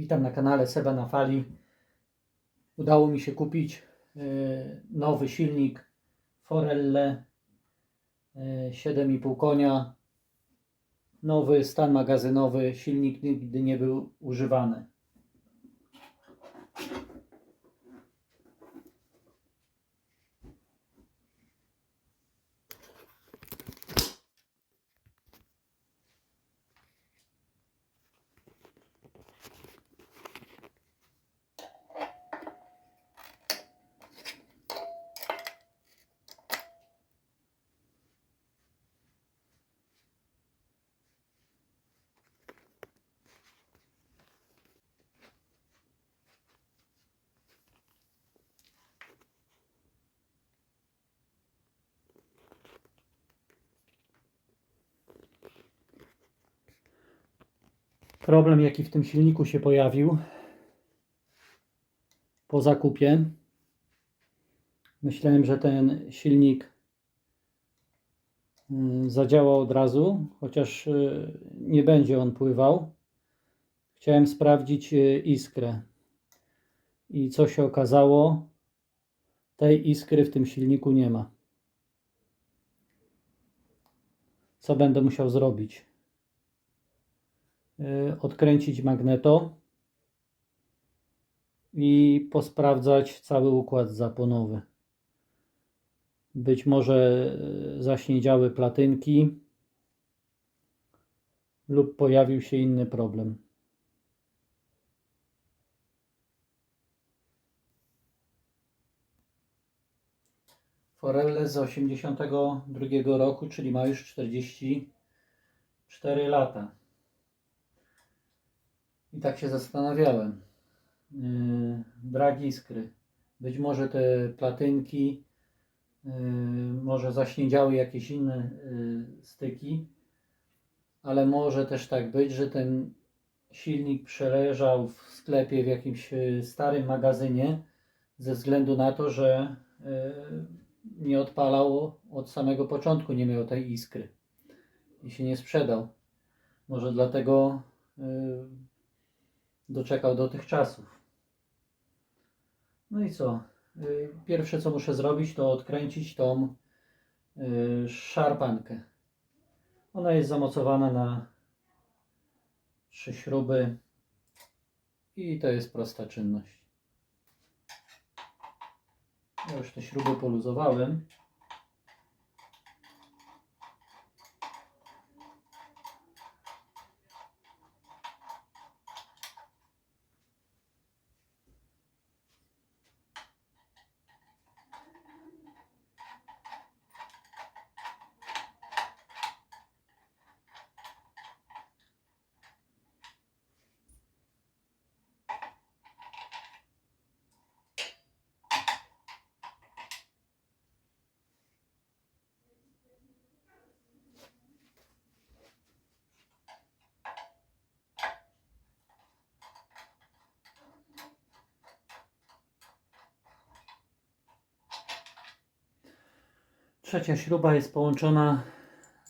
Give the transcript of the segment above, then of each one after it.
Witam na kanale Seba na Fali. Udało mi się kupić e, nowy silnik Forelle e, 7,5 konia. Nowy stan magazynowy. Silnik nigdy nie był używany. Problem, jaki w tym silniku się pojawił po zakupie. Myślałem, że ten silnik y, zadziała od razu, chociaż y, nie będzie on pływał. Chciałem sprawdzić y, iskrę. I co się okazało? Tej iskry w tym silniku nie ma. Co będę musiał zrobić? Y, odkręcić magneto i posprawdzać cały układ zaponowy. Być może y, zaśniedziały platynki lub pojawił się inny problem. Forelle z 82 roku, czyli ma już 44 lata. I tak się zastanawiałem. Yy, brak iskry. Być może te platynki, yy, może zaśniedziały jakieś inne yy, styki, ale może też tak być, że ten silnik przeleżał w sklepie w jakimś starym magazynie ze względu na to, że nie odpalał od samego początku, nie miał tej iskry i się nie sprzedał. Może dlatego doczekał do tych czasów. No i co? Y, Pierwsze co muszę zrobić to odkręcić tą y, szarpankę. Ona jest zamocowana na trzy śruby i to jest prosta czynność. Ja już te śruby poluzowałem. Trzecia śruba jest połączona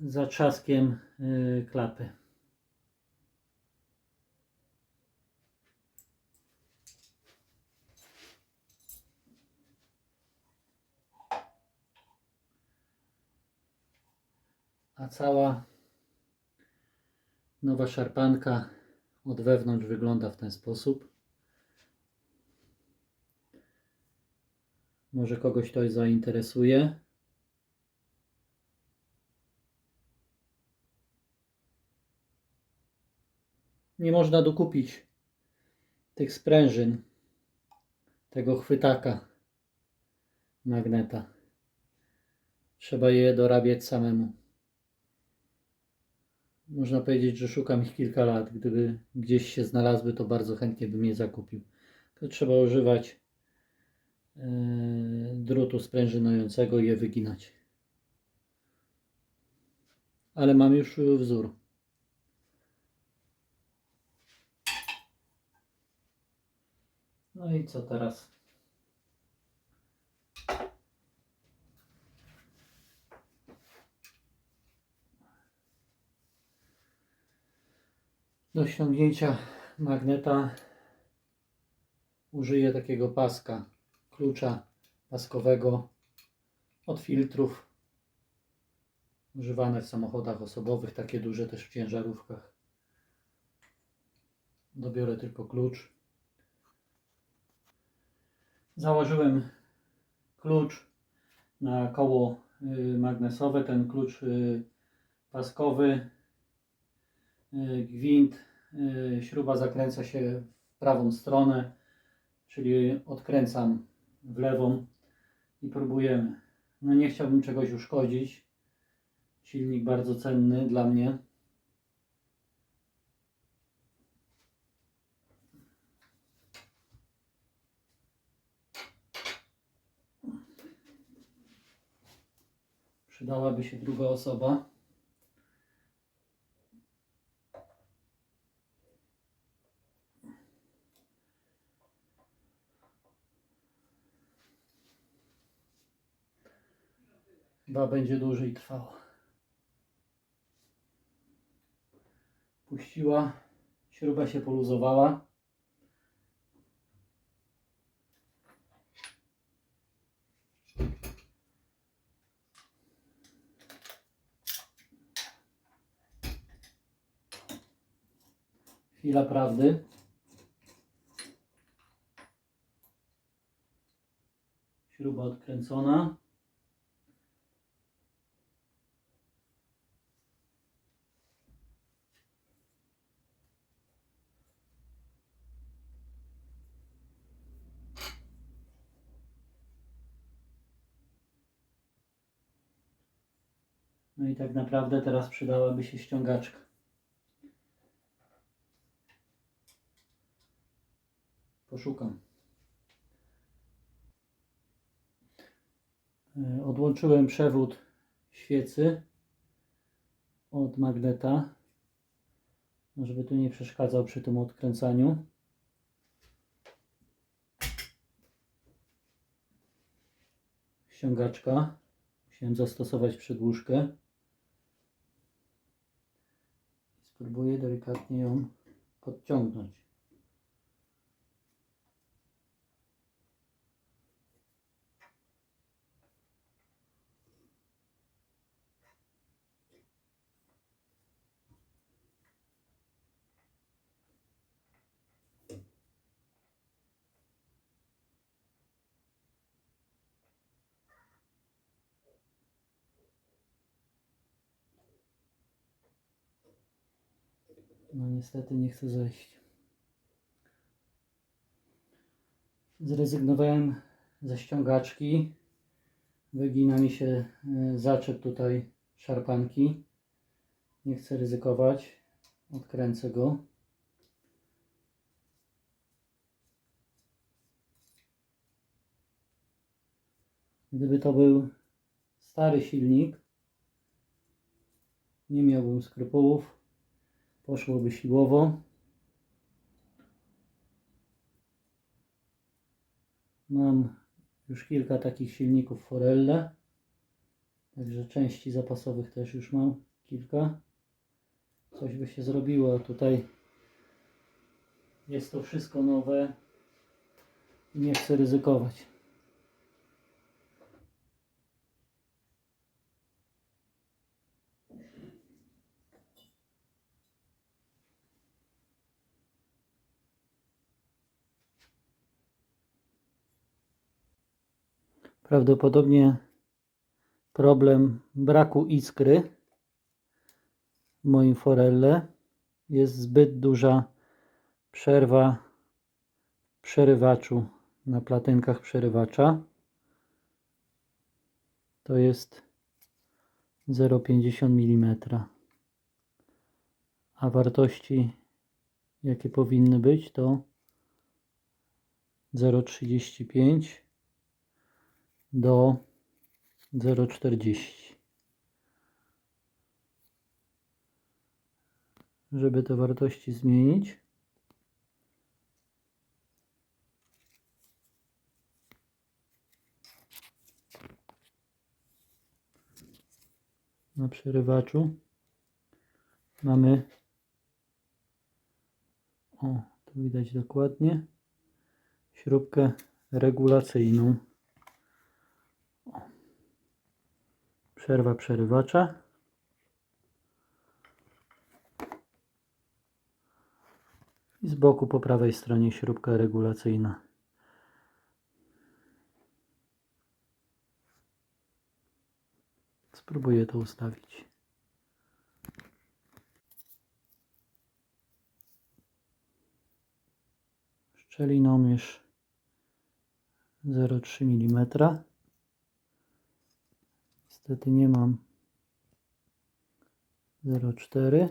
zatrzaskiem y, klapy. A cała nowa szarpanka od wewnątrz wygląda w ten sposób. Może kogoś to zainteresuje. Nie można dokupić tych sprężyn, tego chwytaka magneta. Trzeba je dorabiać samemu. Można powiedzieć, że szukam ich kilka lat. Gdyby gdzieś się znalazły, to bardzo chętnie bym je zakupił. To trzeba używać e, drutu sprężynującego i je wyginać. Ale mam już wzór. No i co teraz? Do ściągnięcia magneta użyję takiego paska, klucza paskowego od filtrów. Używane w samochodach osobowych, takie duże też w ciężarówkach. Dobiorę tylko klucz. Założyłem klucz na koło y, magnesowe, ten klucz y, paskowy, y, gwint, śruba zakręca się w prawą stronę, czyli odkręcam w lewą i próbujemy. No nie chciałbym czegoś uszkodzić. Silnik bardzo cenny dla mnie. Przydałaby się druga osoba. Chyba będzie dłużej trwało. Puściła, śruba się poluzowała. Chwila prawdy. Śruba odkręcona. No i tak naprawdę teraz przydałaby się ściągaczka. Poszukam. E, Odłączyłem przewód świecy od magneta, żeby tu nie przeszkadzał przy tym odkręcaniu. Ściągaczka. Musiałem zastosować przedłużkę. Spróbuję delikatnie ją podciągnąć. No niestety nie chce zejść. Zrezygnowałem ze ściągaczki. Wygina mi się e, zaczep tutaj szarpanki. Nie chcę ryzykować. Odkręcę go. Gdyby to był stary silnik, nie miałbym skrupułów poszłoby siłowo. Mam już kilka takich silników Forelle, także części zapasowych też już mam kilka. Coś by się zrobiło, a tutaj jest to wszystko nowe i nie chcę ryzykować. Prawdopodobnie problem braku iskry w moim forelle jest zbyt duża przerwa w przerywaczu na platynkach przerywacza. To jest 0,50 mm. A wartości jakie powinny być to 0,35 do 0,40. Żeby te wartości zmienić, na przerywaczu mamy o, tu widać dokładnie śrubkę regulacyjną. Przerwa przerywacza. I z boku po prawej stronie śrubka regulacyjna. Spróbuję to ustawić. Szczelinomierz 0,3 mm. Niestety nie mam 0,4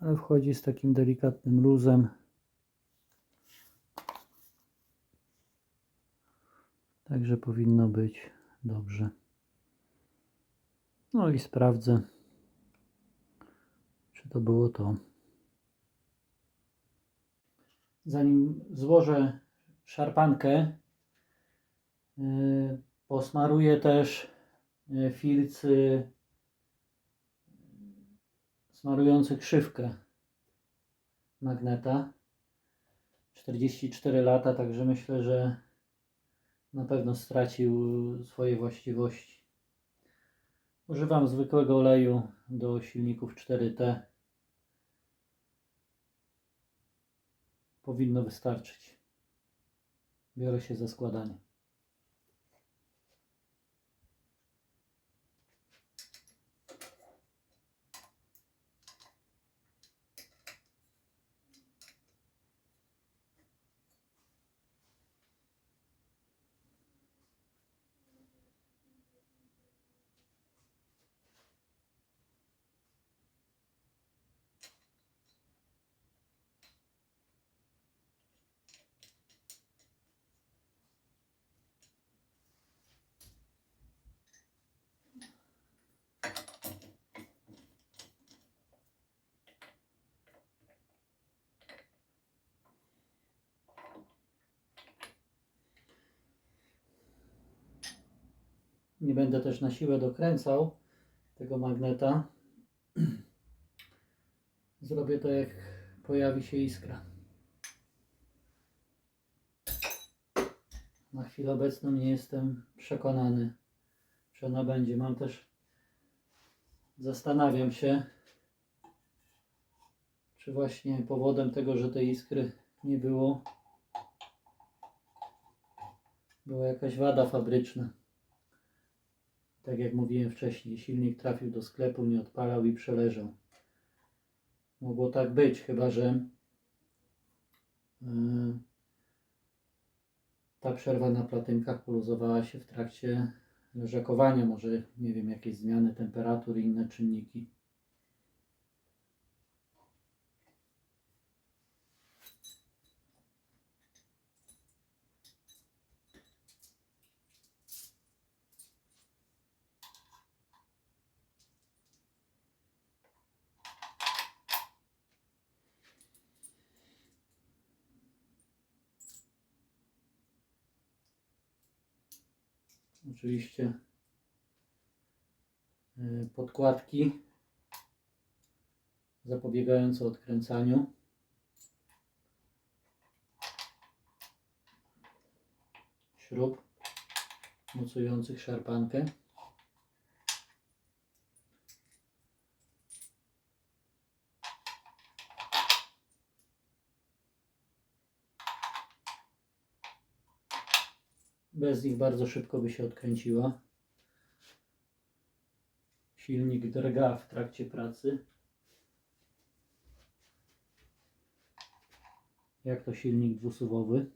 ale wchodzi z takim delikatnym luzem. Także powinno być dobrze. No i sprawdzę, czy to było to. Zanim złożę szarpankę, posmaruję też yy, filcy smarujący krzywkę magneta. 44 lata, także myślę, że na pewno stracił swoje właściwości. Używam zwykłego oleju do silników 4T. Powinno wystarczyć. Biorę się za składanie. Nie będę też na siłę dokręcał tego magneta. Zrobię to jak pojawi się iskra. Na chwilę obecną nie jestem przekonany, czy ona będzie. Mam też, zastanawiam się, czy właśnie powodem tego, że tej iskry nie było, była jakaś wada fabryczna. Tak jak mówiłem wcześniej, silnik trafił do sklepu, nie odpalał i przeleżał. Mogło tak być, chyba że yy, ta przerwa na platynkach poluzowała się w trakcie leżakowania. Może, nie wiem, jakieś zmiany temperatur i inne czynniki. Oczywiście yy, podkładki zapobiegające odkręcaniu. Śrub mocujących szarpankę. Bez nich bardzo szybko by się odkręciła. Silnik drga w trakcie pracy. Jak to silnik dwusuwowy.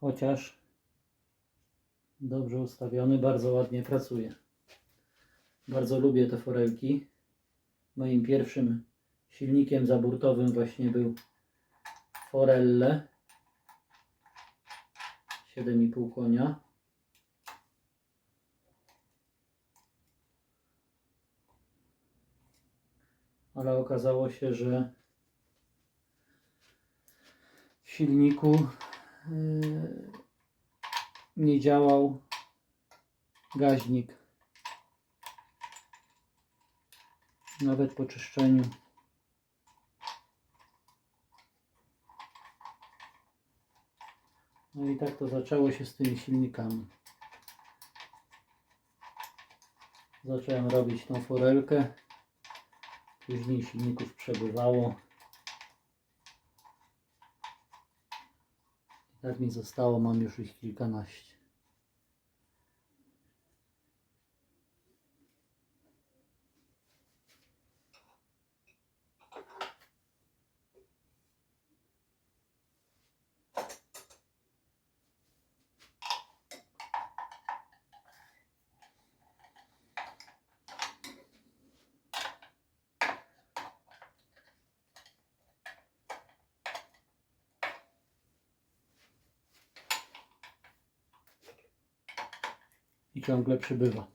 Chociaż dobrze ustawiony, bardzo ładnie pracuje. Bardzo lubię te forelki. Moim pierwszym silnikiem zaburtowym właśnie był Forelle 7,5 konia. Ale okazało się, że w silniku nie działał gaźnik. Nawet po czyszczeniu. No i tak to zaczęło się z tymi silnikami. Zacząłem robić tą forelkę. Później silników przebywało. I tak mi zostało, mam już ich kilkanaście. I ciągle przybywa.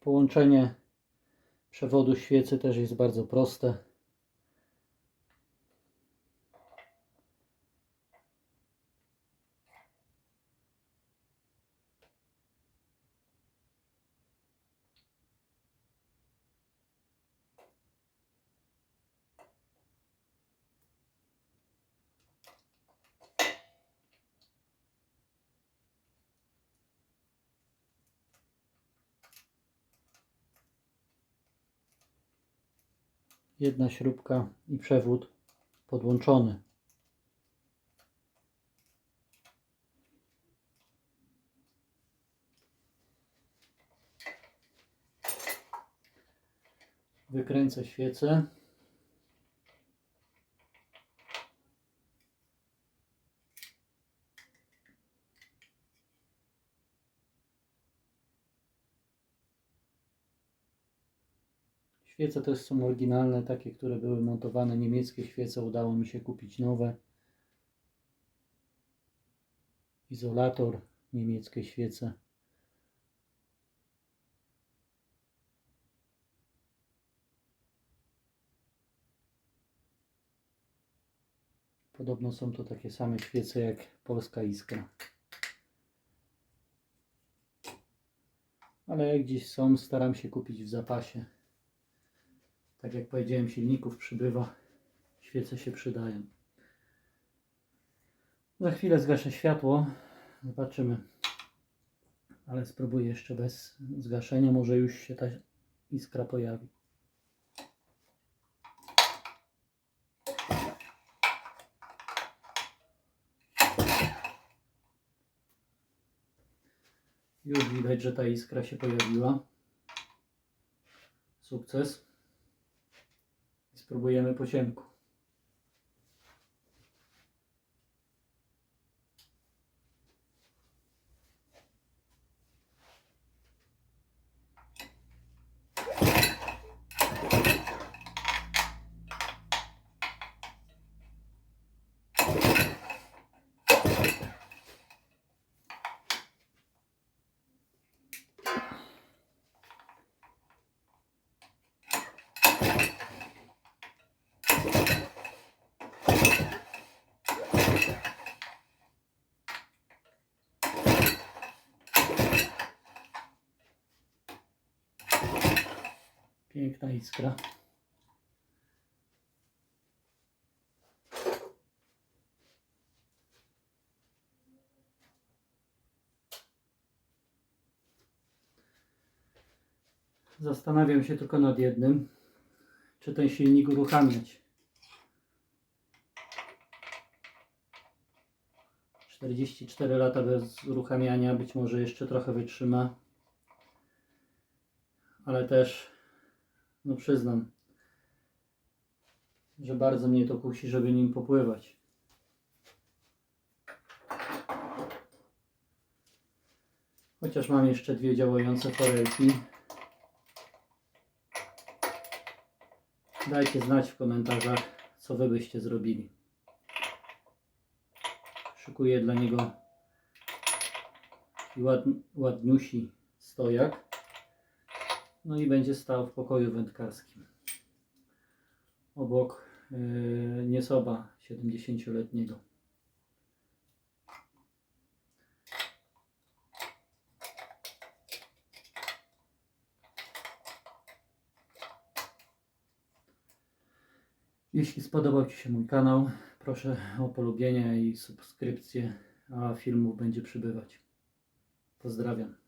Połączenie przewodu świecy też jest bardzo proste. Jedna śrubka i przewód podłączony. Wykręcę świecę. Świece też są oryginalne, takie, które były montowane, niemieckie świece, udało mi się kupić nowe. Izolator, niemieckie świece. Podobno są to takie same świece jak polska iskra. Ale jak gdzieś są, staram się kupić w zapasie. Tak jak powiedziałem, silników przybywa, świece się przydają. Za chwilę zgaszę światło, zobaczymy. Ale spróbuję jeszcze bez zgaszenia, może już się ta iskra pojawi. Już widać, że ta iskra się pojawiła. Sukces. Spróbujemy po ciemku. Piękna iskra. Zastanawiam się tylko nad jednym, czy ten silnik uruchamiać. 44 lata bez uruchamiania, być może jeszcze trochę wytrzyma. Ale też, no przyznam, że bardzo mnie to kusi, żeby nim popływać. Chociaż mam jeszcze dwie działające forelki. Dajcie znać w komentarzach, co wy byście zrobili. Szykuję dla niego ładniusi stojak. No i będzie stał w pokoju wędkarskim. Obok yy, niesoba 70-letniego. Jeśli spodobał Ci się mój kanał, proszę o polubienie i subskrypcję, a filmów będzie przybywać. Pozdrawiam.